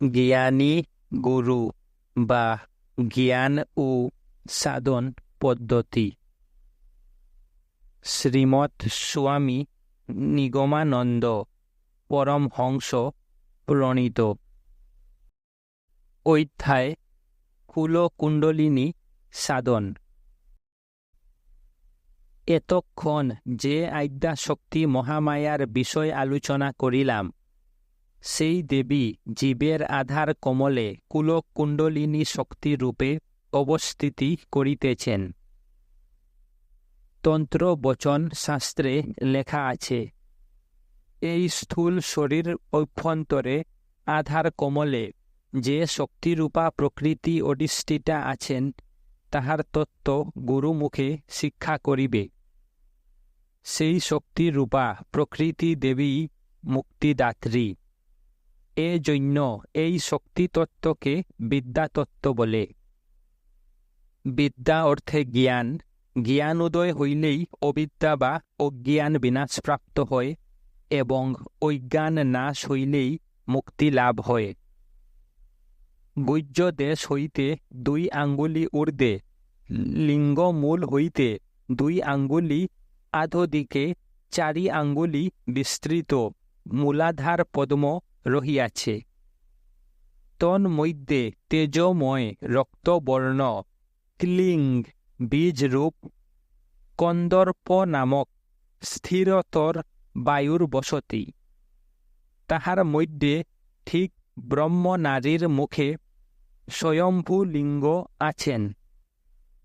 জ্ঞানী গুরু বা জ্ঞান ও সাধন পদ্ধতি শ্রীমৎ স্বামী নিগমানন্দ পরমহংস প্রণীত অধ্যায় কুলকুণ্ডলিনী সাধন এতক্ষণ যে আদ্যাশক্তি মহামায়ার বিষয় আলোচনা করিলাম সেই দেবী জীবের আধার কমলে কুলকুণ্ডলিনী শক্তিরূপে অবস্থিতি করিতেছেন। তন্ত্র বচন শাস্ত্রে লেখা আছে, এই স্থূল শরীর অভ্যন্তরে আধার কমলে যে শক্তিরূপা প্রকৃতি অধিষ্ঠিতা আছেন, তাহার তত্ত্ব গুরুমুখে শিক্ষা করিবে। সেই শক্তিরূপা প্রকৃতি দেবী মুক্তিদাত্রী। এ এই শক্তিতত্ত্বকে বিদ্যাতত্ত্ব বলে। বিদ্যা অর্থে জ্ঞান জ্ঞান উদয় হইলেই অবিদ্যা বা অজ্ঞান বিনাশপ্রাপ্ত হয় এবং অজ্ঞান নাশ হইলেই মুক্তি লাভ হয়। গুজ্জ দেশ হইতে দুই আঙ্গুলি ঊর্ধ্বে লিঙ্গমূল হইতে দুই আঙ্গুলি আধদিকে চারি আঙ্গুলি বিস্তৃত, মূলাধার পদ্ম রহিয়াছে। তন্মধ্যে তেজময় রক্তবর্ণ ক্লিং বীজরূপ কন্দর্প নামক স্থিরতর বায়ুর বসতি। তাহার মধ্যে ঠিক ব্রহ্মনারীর মুখে স্বয়ম্ভু লিঙ্গ আছেন।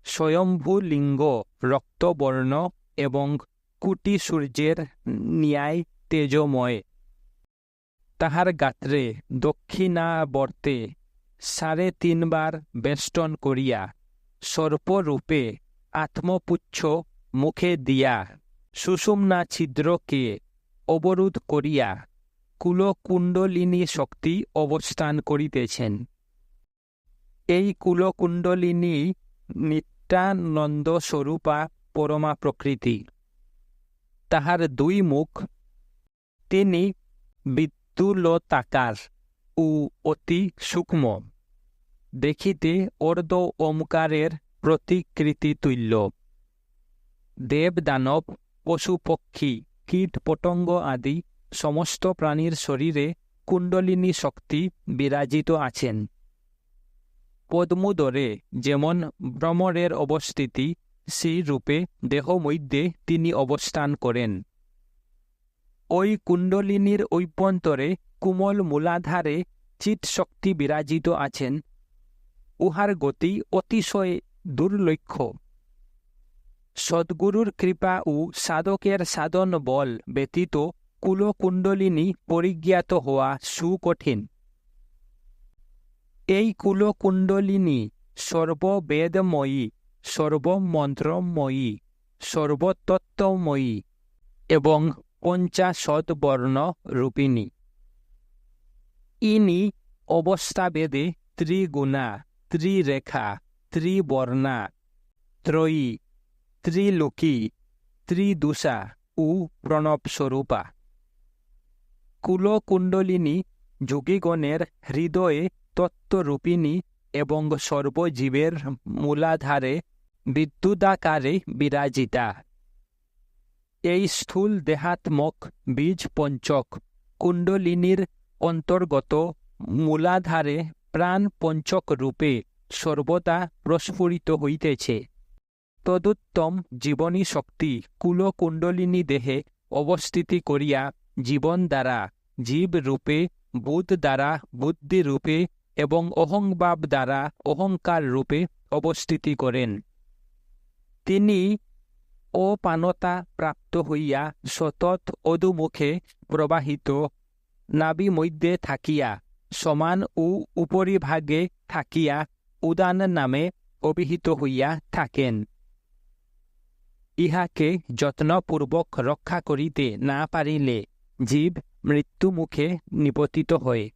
স্বয়ম্ভু লিঙ্গ রক্তবর্ণ এবং কুটি সূর্যের ন্যায় তেজময় তাহার গাত্রে দক্ষিণাবর্তে সাড়ে তিনবার বেষ্টন করিয়া সর্পরূপে আত্মপুচ্ছ মুখে দিয়া সুষুম্না ছিদ্রকে অবরোধ করিয়া কুলকুণ্ডলিনী শক্তি অবস্থান করিতেছেন। এই কুলকুণ্ডলিনী নিত্যানন্দ স্বরূপা পরমা প্রকৃতি তাহার দুই মুখ, তিনি বিদ্যুলতাকার ও অতি সূক্ষ্ম দেখিতে অর্ধ ওমকারের প্রতিকৃতি তুল্য দেব দানব পশু পক্ষী কীট পতঙ্গ আদি সমস্ত প্রাণীর শরীরে কুণ্ডলিনী শক্তি বিরাজিত আছেন পদ্মোদরে যেমন ভ্রমরের অবস্থিতি সেই রূপে দেহমধ্যে তিনি অবস্থান করেন ওই কুণ্ডলিনীর ঐভ্যন্তরে কুমল মূলাধারে চিৎশক্তি বিরাজিত আছেন। উহার গতি অতিশয় দুর্লক্ষ। সদ্গুরুর কৃপা ও সাধকের সাধন বল ব্যতীত কুলকুণ্ডলিনী পরিজ্ঞাত হওয়া সুকঠিন। এই কুলকুণ্ডলিনী সর্ববেদময়ী, সর্বমন্ত্রময়ী, সর্বতত্ত্বময়ী এবং পঞ্চাশৎবর্ণ রূপিণী। ইনি অবস্থাভেদে ত্রিগুণা, ত্রিরেখা, ত্রিবর্ণা, ত্রয়ী, ত্রিলোকী, ত্রিদুষা ও প্রণবস্বরূপা। কুলকুণ্ডলিনী যোগীগণের হৃদয়ে তত্ত্বরূপিণী এবং সর্বজীবের মূলাধারে বিদ্যুদাকারে বিরাজিতা। এই স্থূল দেহাত্মক বীজ পঞ্চক। কুণ্ডলিনীর অন্তর্গত মূলাধারে প্রাণ পঞ্চক রূপে সর্বদা প্রস্ফুরিত হইতেছে। তদুত্তম জীবনী শক্তি কুলকুণ্ডলিনী দেহে অবস্থিতি করিয়া জীবন দ্বারা, জীব রূপে, বুধ দ্বারা, বুদ্ধি রূপে এবং অহংভাব দ্বারা অহংকার রূপে অবস্থিতি করেন। তিনি অপানতা প্রাপ্ত হইয়া সতত অদুমুখে প্রবাহিত। নাবি মধ্যে থাকিয়া, সমান ও উপরিভাগে থাকিয়া, উদান নামে অভিহিত হইয়া থাকেন। ইহাকে যত্নপূর্বক রক্ষা করিতে না পারিলে জীব মৃত্যুমুখে নিপতিত হয়।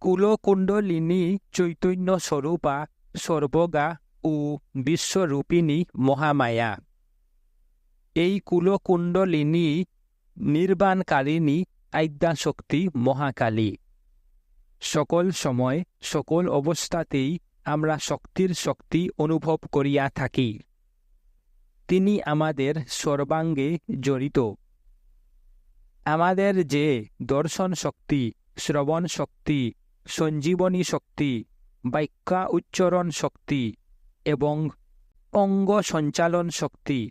কুলকুণ্ডলিনী চৈতন্য স্বরূপা সর্বগা ও বিশ্বরূপিণী মহামায়া। এই কুলকুণ্ডলিনী নির্বাণকারিণী আদ্যাশক্তি মহাকালী। সকল সময় সকল অবস্থাতেই আমরা শক্তির শক্তি অনুভব করিয়া থাকি। তিনি আমাদের সর্বাঙ্গে জড়িত। আমাদের যে দর্শন শক্তি, শ্রবণ শক্তি, সঞ্জীবনী শক্তি বাক্যা উচ্চারণ শক্তি এবং অঙ্গ সঞ্চালন শক্তি।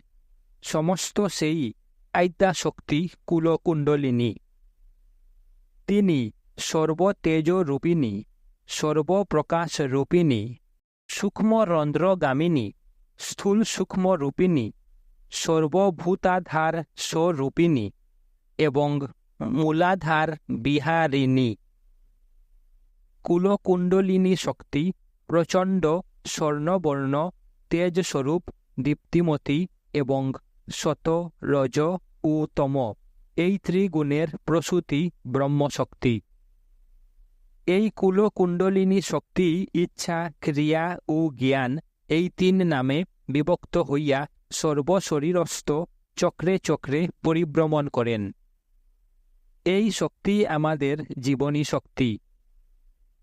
সমস্ত সেই আইতা শক্তি কুলকুণ্ডলিনী। তিনি সর্বতেজ রূপিণী সর্বপ্রকাশ রূপিণী সূক্ষ্ম রন্ধ্রগামিনী স্থূল সূক্ষ্ম রূপিণী সর্বভূতাধার স্বরূপিণী এবং মূলাধার বিহারিণী কুলকুণ্ডলিনী শক্তি প্রচণ্ড স্বর্ণবর্ণ, তেজস্বরূপ, দীপ্তিমতী এবং শত রজ ও তম এই ত্রিগুণের প্রসূতি ব্রহ্মশক্তি। এই কুলকুণ্ডলিনী শক্তি, ইচ্ছা, ক্রিয়া ও জ্ঞান এই তিন নামে বিভক্ত হইয়া সর্বশরীরস্থ চক্রে চক্রে পরিভ্রমণ করেন। এই শক্তি আমাদের জীবনী শক্তি।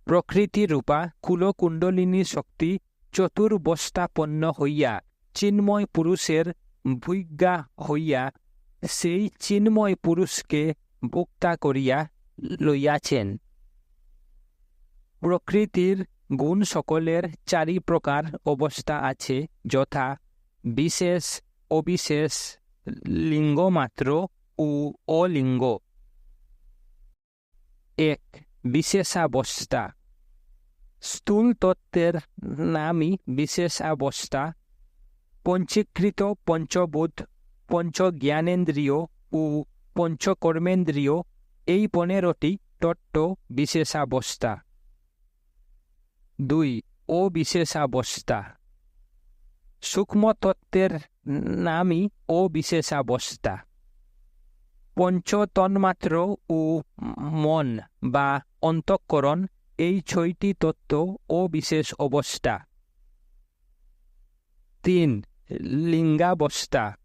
প্রকৃতিরূপা কুলকুণ্ডলিনী শক্তি চতুর্বস্থাপন্ন হইয়া চিন্ময় পুরুষের ভৈজ্ঞা হইয়া সেই চিন্ময় পুরুষকে ভোক্তা করিয়া লইয়াছেন প্রকৃতির গুণ সকলের চারি প্রকার অবস্থা আছে, যথা বিশেষ, অবিশেষ লিঙ্গমাত্র ও অলিঙ্গ এক বিশেষাবস্থা স্থূল তত্ত্বের নামই বিশেষাবস্থা পঞ্চীকৃত পঞ্চবোধ, পঞ্চজ্ঞানেন্দ্রিয় ও পঞ্চকর্মেন্দ্রিয় এই পনেরোটি তত্ত্ব বিশেষাবস্থা দুই অবিশেষাবস্থা সূক্ষ্ম তত্ত্বের নামই অবিশেষাবস্থা পঞ্চতন্মাত্র ও মন বা অন্তঃকরণ এই ছয়টি তত্ত্ব অবিশেষ অবস্থা। তিন, লিঙ্গাবস্থা।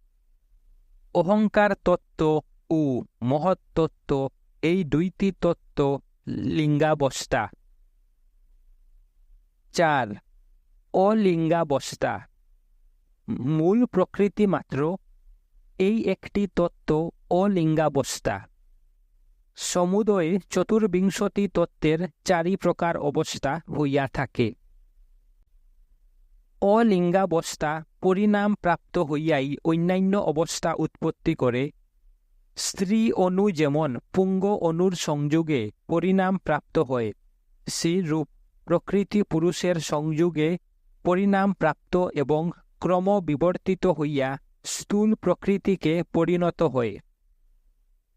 অহংকার তত্ত্ব ও মহত্তত্ত্ব এই দুইটি তত্ত্ব লিঙ্গাবস্থা। চার, অলিঙ্গাবস্থা। মূল প্রকৃতি মাত্র এই একটি তত্ত্ব অলিঙ্গাবস্থা। সমুদয়ে চতুর্বিংশতি তত্ত্বের চারি প্রকার অবস্থা হইয়া থাকে। অলিঙ্গাবস্থা পরিণাম প্রাপ্ত হইয়াই অন্যান্য অবস্থা উৎপত্তি করে। স্ত্রী অণু যেমন পুঙ্গ অণুর সংযোগে পরিণাম প্রাপ্ত হয় সেই রূপ প্রকৃতি পুরুষের সংযোগে পরিণাম প্রাপ্ত এবং ক্রম বিবর্তিত হইয়া স্থূল প্রকৃতিকে পরিণত হয়।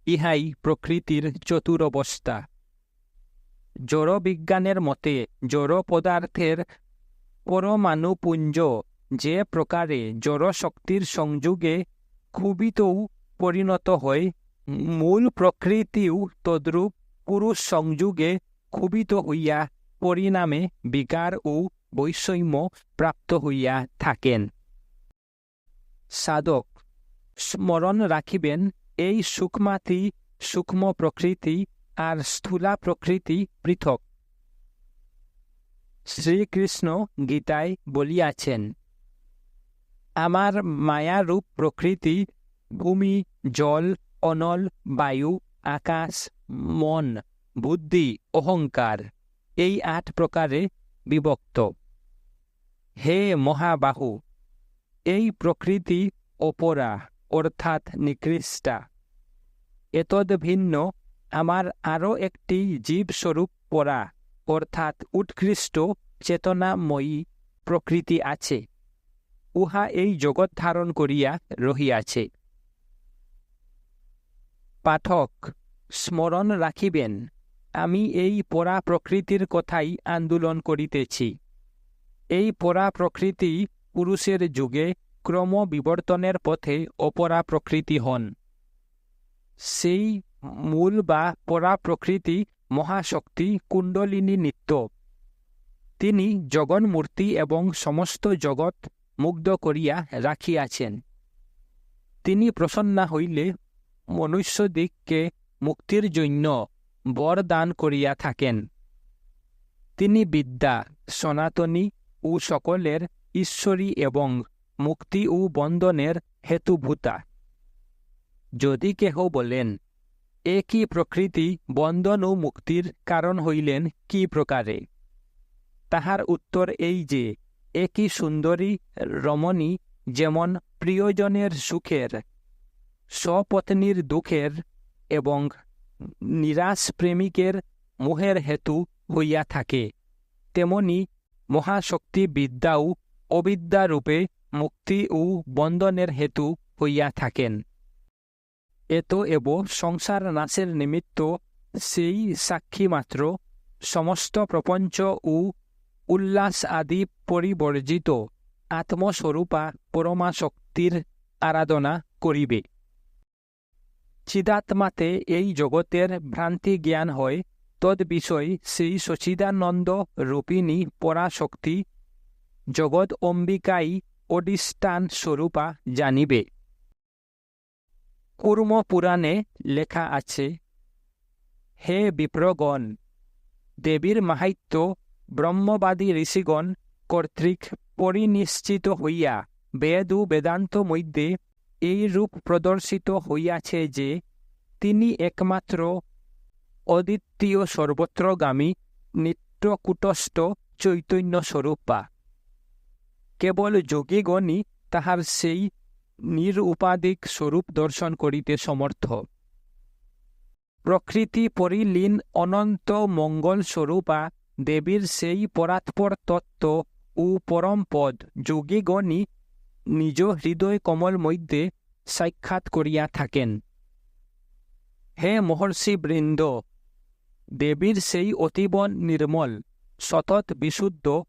ইহাই প্রকৃতির চতুর অবস্থা। জড়বিজ্ঞানের মতে জড় পদার্থের পরমাণুপুঞ্জ যে প্রকারে জড়শক্তির সংযোগে ক্ষুবিতও পরিণত হয়, মূল প্রকৃতিও তদ্রূপ পুরুষ সংযোগে ক্ষুবিত হইয়া পরিণামে বিকার ও বৈষম্য প্রাপ্ত হইয়া থাকেন। সাধক, স্মরণ রাখিবেন এই সূক্ষ্মাতি, সূক্ষ্ম প্রকৃতি আর স্থূলা প্রকৃতি পৃথক। শ্রীকৃষ্ণ গীতায় বলিয়াছেন, আমার মায়ারূপ প্রকৃতি, ভূমি, জল, অনল, বায়ু, আকাশ, মন, বুদ্ধি, অহংকার, এই আট প্রকারে বিভক্ত। হে মহাবাহু, এই প্রকৃতি অপরা অর্থাৎ নিকৃষ্টা। এতদ ভিন্ন, আমার আরও একটি জীবস্বরূপ পরা অর্থাৎ উৎকৃষ্ট চেতনাময়ী প্রকৃতি আছে। উহা এই জগৎ ধারণ করিয়া রহিয়াছে। পাঠক, স্মরণ রাখিবেন, আমি এই পরা প্রকৃতির কথাই আন্দোলন করিতেছি। এই পরা প্রকৃতি পুরুষের যুগে ক্রম বিবর্তনের পথে অপরা প্রকৃতি হন। সেই মূল বা পরা প্রকৃতি মহাশক্তি কুণ্ডলিনী নিত্য। তিনি জগন্মূর্তি এবং সমস্ত জগৎ মুগ্ধ করিয়া রাখিয়াছেন। তিনি প্রসন্না হইলে মনুষ্যদিগকে মুক্তির জন্য বর দান করিয়া থাকেন। তিনি বিদ্যা, সনাতনী ও সকলের ঈশ্বরী এবং মুক্তি ও বন্দনের হেতুভূতা। যদি কেহ বলেন একই প্রকৃতি বন্দন ও মুক্তির কারণ হইলেন কি প্রকারে? তাহার উত্তর এই যে একই সুন্দরী, রমণী, যেমন প্রিয়জনের সুখের, স্বপত্নীর দুঃখের এবং নিরাশ প্রেমিকের মোহের হেতু হইয়া থাকে, তেমনি মহাশক্তি বিদ্যাও অবিদ্যারূপে মুক্তি ও বন্দনের হেতু হইয়া থাকেন। এত এব সংসার নাশের নিমিত্ত সেই সাক্ষী মাত্র সমস্ত প্রপঞ্চ ও উল্লাস আদি পরিবর্জিত আত্মস্বরূপা পরমা শক্তির আরাধনা করিবে। চিদাত্মাতে এই জগতের ভ্রান্তি জ্ঞান হয় তদ বিষয় সেই সচিদানন্দ রূপিণী পরাশক্তি জগৎ অম্বিকাই অধিষ্ঠান স্বরূপা জানিবে। কুর্ম পুরাণে লেখা আছে, হে বিপ্রগণ দেবীর মাহাত্য ব্রহ্মবাদী ঋষিগণ কর্তৃক পরিনিশ্চিত হইয়া বেদ ও বেদান্ত মধ্যে এই রূপ প্রদর্শিত হইয়াছে যে তিনি একমাত্র অদ্বিতীয় সর্বত্রগামী নিত্যকুটস্থ চৈতন্য স্বরূপা কেবল যোগীগণই তাহার সেই নিরুপাদিক স্বরূপ দর্শন করিতে সমর্থ। প্রকৃতি পরিলীন অনন্ত মঙ্গল স্বরূপা দেবীর সেই পরাৎপর তত্ত্ব ও পরম পদ যোগীগণই নিজ হৃদয় কমল মধ্যে সাক্ষাৎ করিয়া থাকেন। হে মহর্ষি বৃন্দ, দেবীর সেই অতীব নির্মল, সতত বিশুদ্ধ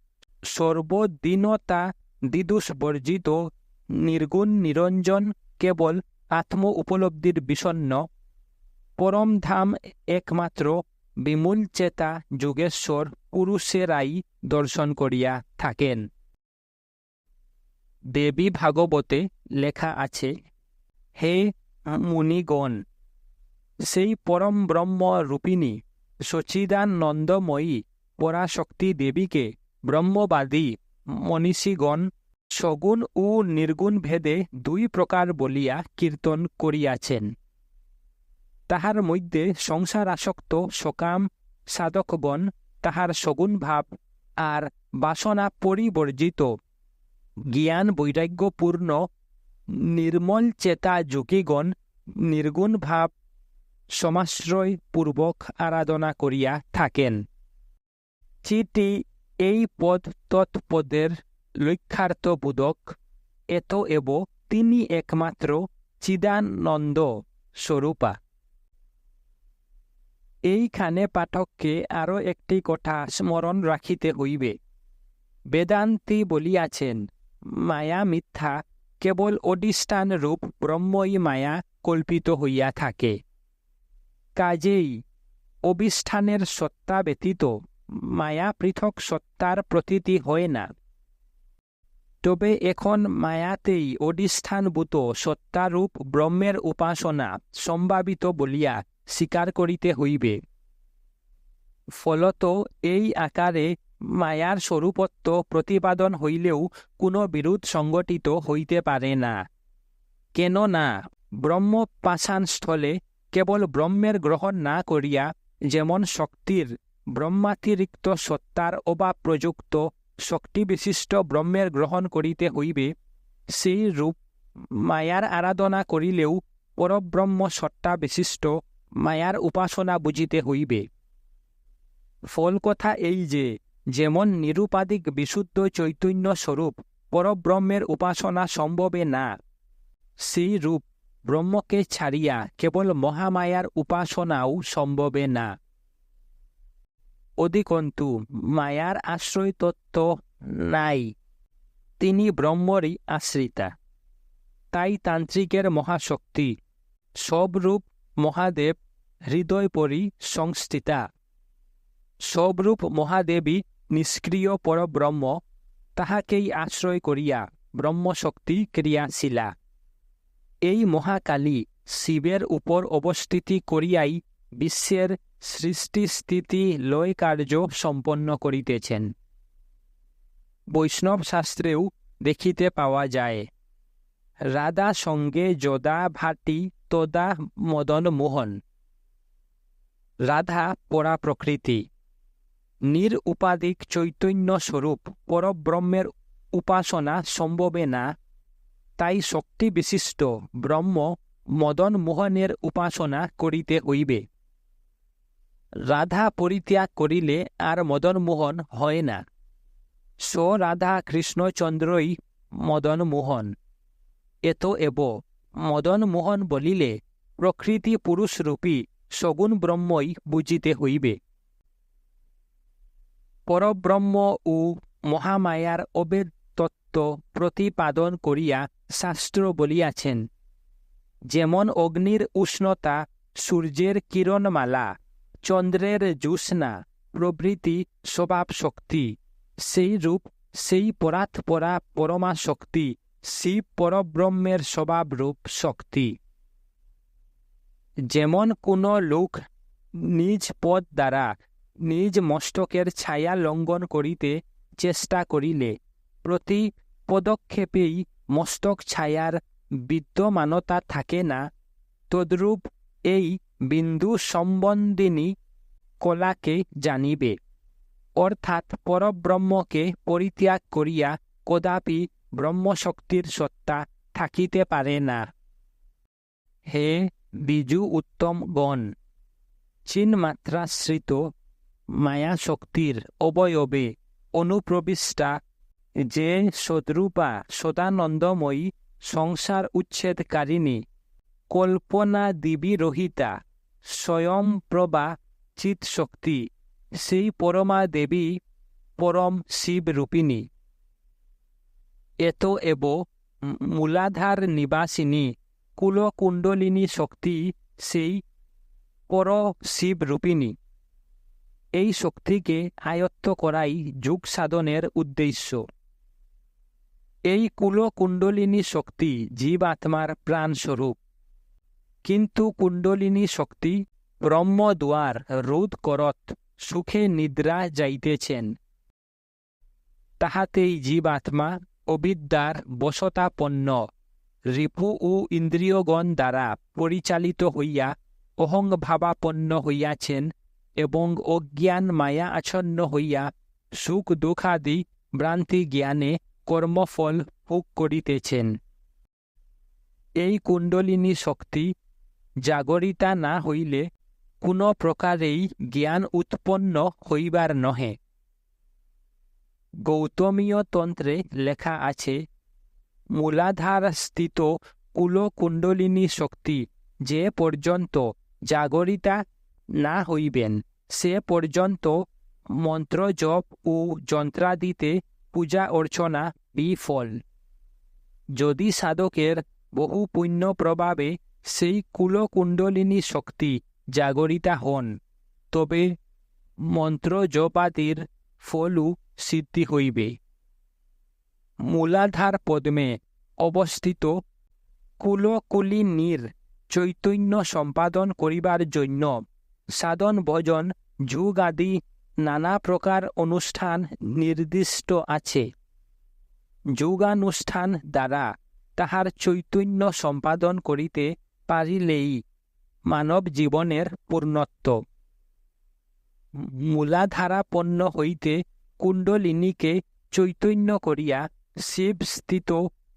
সর্বদিনতা দিদুষ বর্জিত, নির্গুণ নিরঞ্জন, কেবল আত্ম উপলব্ধির বিষণ্ন পরমধাম একমাত্র, বিমূল চেতা যোগেশ্বর পুরুষেরাই দর্শন করিয়া থাকেন। দেবী ভাগবতে লেখা আছে, হে মুনিগণ, সেই পরম ব্রহ্ম রূপিণী সচিদানন্দময়ী পরাশক্তি দেবীকে ব্রহ্মবাদী, মনীষীগণ, সগুণ ও নির্গুণ ভেদে দুই প্রকার বলিয়া কীর্তন করিয়াছেন। তাহার মধ্যে সংসার আসক্ত সকাম, সাধকগণ, তাহার সগুণ ভাব আর বাসনা পরিবর্জিত, জ্ঞান বৈরাগ্যপূর্ণ, নির্মল চেতা যোগীগণ, নির্গুণ ভাব সমাশ্রয় পূর্বক আরাধনা করিয়া থাকেন। চিটি এই পদ তৎপদের লক্ষ্যার্থ বোধক এত এব তিনি একমাত্র চিদানন্দ স্বরূপা। এইখানে পাঠককে আরও একটি কথা স্মরণ রাখিতে হইবে। বেদান্তি বলিয়াছেন, মায়া মিথ্যা কেবল অধিষ্ঠান রূপ ব্রহ্মই মায়া কল্পিত হইয়া থাকে। কাজেই অবিষ্ঠানের সত্তা ব্যতীত মায়া পৃথক সত্তার প্রতীতি হয় না। তবে এখন মায়াতেই অধিষ্ঠানভূত সত্তারূপ ব্রহ্মের উপাসনা সম্ভাবিত বলিয়া স্বীকার করিতে হইবে। ফলত এই আকারে মায়ার স্বরূপত্ব প্রতিপাদন হইলেও কোনো বিরোধ সংগঠিত হইতে পারে না। কেননা ব্রহ্ম পাষাণস্থলে কেবল ব্রহ্মের গ্রহণ না করিয়া যেমন শক্তির ব্রহ্মাতিরিক্ত সত্তার অভাব প্রযুক্ত শক্তিবিশিষ্ট ব্রহ্মের গ্রহণ করিতে হইবে, সেই রূপ মায়ার আরাধনা করিলেও পরব্রহ্ম সত্তা বিশিষ্ট মায়ার উপাসনা বুঝিতে হইবে। ফল কথা এই যে, যেমন নিরুপাদিক বিশুদ্ধ চৈতন্য স্বরূপ পরব্রহ্মের উপাসনা সম্ভবে না, সেই রূপ ব্রহ্মকে ছাড়িয়া কেবল মহামায়ার উপাসনাও সম্ভবে না। অধিকন্তু মায়ার আশ্রয় তত্ত্ব নাই। তিনি ব্রহ্মরই আশ্রিতা তাই তান্ত্রিকের মহাশক্তি। সবরূপ মহাদেব হৃদয়পরি সংস্থিতা। সবরূপ মহাদেবী নিষ্ক্রিয় পরব্রহ্ম তাহাকেই আশ্রয় করিয়া ব্রহ্মশক্তি ক্রিয়াশীলা এই মহাকালী শিবের উপর অবস্থিতি করিয়াই বিশ্বের সৃষ্টি স্থিতি লয় কার্য সম্পন্ন করিতেছেন। বৈষ্ণব শাস্ত্রেও দেখিতে পাওয়া যায়, রাধা সঙ্গে যদা ভাটি তদা মদন মোহন। রাধা পরা প্রকৃতি নির উপাধিক চৈতন্য স্বরূপ পরব্রহ্মের উপাসনা সম্ভবে না। তাই শক্তি বিশিষ্ট ব্রহ্ম মদন মোহনের উপাসনা করিতে হইবে। রাধা পরিত্যাগ করিলে আর মদন মোহন হয় না। স রাধা কৃষ্ণচন্দ্রই মদন মোহন এত এব মদন মোহন বলিলে প্রকৃতি পুরুষরূপী সগুণ ব্রহ্মই বুঝিতে হইবে। পরব্রহ্ম ও মহামায়ার অবেদ তত্ত্ব প্রতিপাদন করিয়া শাস্ত্র বলিয়াছেন, যেমন অগ্নির উষ্ণতা সূর্যের কিরণমালা চন্দ্রের জ্যোৎস্না, প্রভৃতি স্বভাব শক্তি সেই রূপ, সেই পরাৎপরা পরমা শক্তি শিব পরব্রহ্মের স্বভাবরূপ শক্তি। যেমন কোনো লোক নিজ পদ দ্বারা, নিজ মস্তকের ছায়া লঙ্ঘন করিতে চেষ্টা করিলে, প্রতি পদক্ষেপেই মস্তক ছায়ার বিদ্যমানতা থাকে না, তদ্রূপ এই বিন্দু সম্বন্ধিনী কলাকে জানিবে। অর্থাৎ পরব্রহ্মকে পরিত্যাগ করিয়া কদাপি ব্রহ্মশক্তির সত্তা থাকিতে পারে না। হে বিজু উত্তম গণ, চিন্মাত্রাশ্রিত মায়াশক্তির অবয়বে অনুপ্রবিষ্টা যে সদ্রূপা সদানন্দময়ী সংসার উচ্ছেদকারিণী কল্পনা দিবী রহিতা স্বয়ংপ্রভা চিৎশক্তি সেই পরমা দেবী পরম শিবরূপিণী এত এব মূলাধার নিবাসিনী, কুলকুণ্ডলিনী শক্তি, সেই পর শিবরূপিণী এই শক্তিকে আয়ত্ত করাই যুগ সাধনের উদ্দেশ্য। এই কুলকুণ্ডলিনী শক্তি জীব আত্মার প্রাণস্বরূপ। কিন্তু কুণ্ডলিনী শক্তি ব্রহ্মদ্বার রোধ করত, সুখে নিদ্রা যাইতেছেন। তাহাতেই জীবাত্মা অবিদ্যার বসতাপন্ন, রিপু ও ইন্দ্রিয়গণ দ্বারা পরিচালিত হইয়া অহংভাবাপন্ন হইয়াছেন এবং অজ্ঞান মায়া আচ্ছন্ন হইয়া সুখ দুঃখাদি ভ্রান্তি জ্ঞানে কর্মফল ভোগ করিতেছেন। এই কুণ্ডলিনী শক্তি জাগরিতা না হইলে কোনো প্রকারেই জ্ঞান উৎপন্ন হইবার নহে। গৌতমীয় তন্ত্রে লেখা আছে মূলাধার স্থিত কুলকুণ্ডলিনী শক্তি যে পর্যন্ত জাগরিতা না হইবেন, সে পর্যন্ত মন্ত্র জপ ও যন্ত্রাদিতে পূজা অর্চনা বিফল। যদি সাধকের বহু পুণ্য প্রভাবে সেই কুলকুণ্ডলিনী শক্তি জাগরিতা হন, তবে মন্ত্র জপাতির ফলও সিদ্ধি হইবে। মূলাধার পদ্মে অবস্থিত কুলকুলিনীর চৈতন্য সম্পাদন করিবার জন্য সাধন ভজন, যুগ আদি নানা প্রকার অনুষ্ঠান নির্দিষ্ট আছে। যুগানুষ্ঠান দ্বারা তাহার চৈতন্য সম্পাদন করিতে পারিলেই মানব জীবনের পূর্ণত্ব। মূলাধারাপন্ন হইতে কুণ্ডলিনীকে চৈতন্য করিয়া শিবস্থিত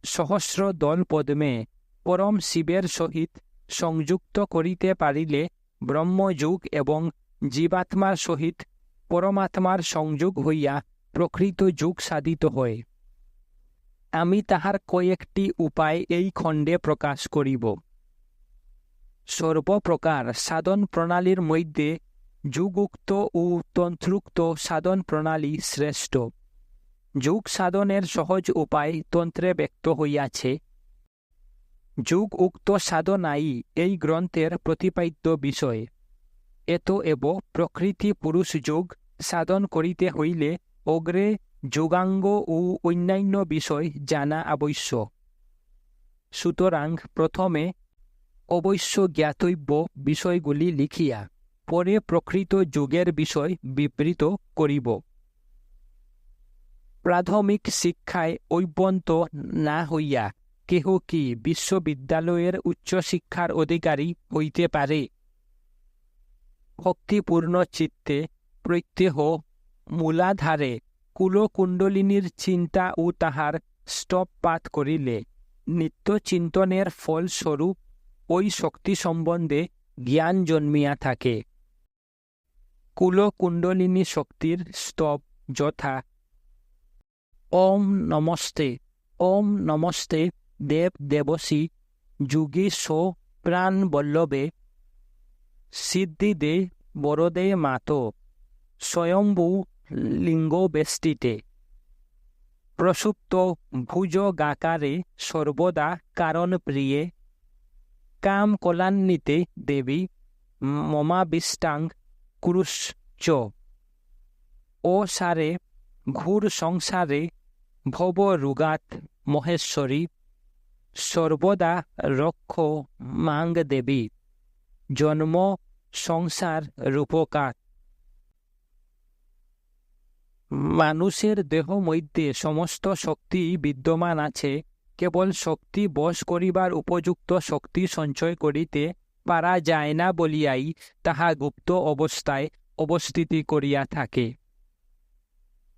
সহস্র দল পদ্মে পরম শিবের সহিত সংযুক্ত করিতে পারিলে ব্রহ্মযুগ এবং জীবাত্মার সহিত পরমাত্মার সংযোগ হইয়া প্রকৃত যুগ সাধিত হয়। আমি তাহার কয়েকটি উপায় এই খণ্ডে প্রকাশ করিব। সর্বপ্রকার সাধন প্রণালীর মধ্যে যুগুক্ত ও তন্ত্রুক্ত সাধন প্রণালী শ্রেষ্ঠ। যুগ সাধনের সহজ উপায় তন্ত্রে ব্যক্ত হইয়াছে। যুগ উক্ত সাধনাই এই গ্রন্থের প্রতিপাদ্য বিষয়। এত এব প্রকৃতি পুরুষ যোগ সাধন করিতে হইলে অগ্রে যোগাঙ্গ ও অন্যান্য বিষয় জানা আবশ্যক। সুতরাং প্রথমে অবশ্য জ্ঞাতব্য বিষয়গুলি লিখিয়া, পরে প্রকৃত যুগের বিষয় বিবৃত করিব। প্রাথমিক শিক্ষায় ঐবন্ত না হইয়া কেহ কি বিশ্ববিদ্যালয়ের উচ্চশিক্ষার অধিকারী হইতে পারে? ভক্তিপূর্ণ চিত্তে প্রত্যহ মূলাধারে কুলকুণ্ডলিনীর চিন্তা ও তাহার স্তবপাত করিলে নিত্য চিন্তনের ফলস্বরূপ ওই শক্তি সম্বন্ধে জ্ঞান জন্মিয়া থাকে। কুলকুণ্ডলিনী শক্তির স্তব যথা। ওম নমস্তে ওম নমস্তে, দেব দেবসী, যুগী সো প্রাণ বল্লভে। সিদ্ধিদে বরদে মাতো, স্বয়ম্ভু লিঙ্গ বেষ্টিতে প্রসুপ্ত ভুজগাকারে সর্বদা কারণ প্রিয়ে। কাম কলান্বিতে দেবী মমাবিষ্টাং কুরুশ্চ ও সারে ঘুর সংসারে ভবরুগাত মহেশ্বরী, সর্বদা রক্ষ মাং দেবী, জন্ম সংসার রূপকাত। মানুষের দেহ মধ্যে সমস্ত শক্তি বিদ্যমান আছে কেবল শক্তি বশ করিবার উপযুক্ত শক্তি সঞ্চয় করিতে পারা যায় না বলিয়াই তাহা গুপ্ত অবস্থায় অবস্থিতি করিয়া থাকে।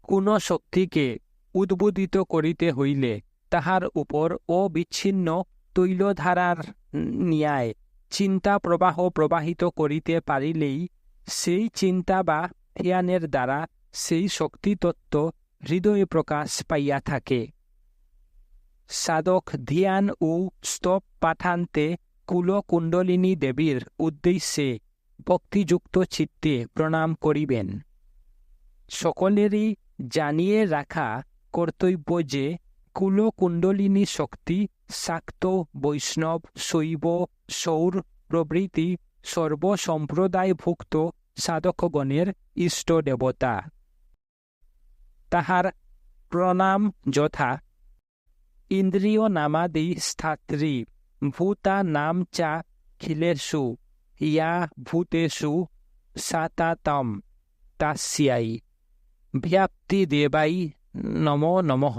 কোন শক্তিকে উদ্বোধিত করিতে হইলে তাহার উপর অবিচ্ছিন্ন তৈলধারার ন্যায় চিন্তা প্রবাহ প্রবাহিত করিতে পারিলেই সেই চিন্তা বা ধ্যানের দ্বারা সেই শক্তিতত্ত্ব হৃদয়ে প্রকাশ পাইয়া থাকে। সাধক ধ্যান ও স্তব পাঠান্তে কুলকুণ্ডলিনী দেবীর উদ্দেশ্যে ভক্তিযুক্ত চিত্তে প্রণাম করিবেন। সকলেরই জানিয়ে রাখা কর্তব্য যে কুলকুণ্ডলিনী শক্তি শাক্ত বৈষ্ণব, শৈব, সৌর প্রভৃতি সর্বসম্প্রদায়ভুক্ত সাধকগণের ইষ্ট দেবতা। তাহার প্রণাম যথা ইন্দ্রিয় নামাদি স্থাত্রী, ভূতা নাম চা খিলেষু ইয়া ভূতেষু সাতাতম তাস্যাই ব্যাপ্তি দেবাই নমো নমঃ।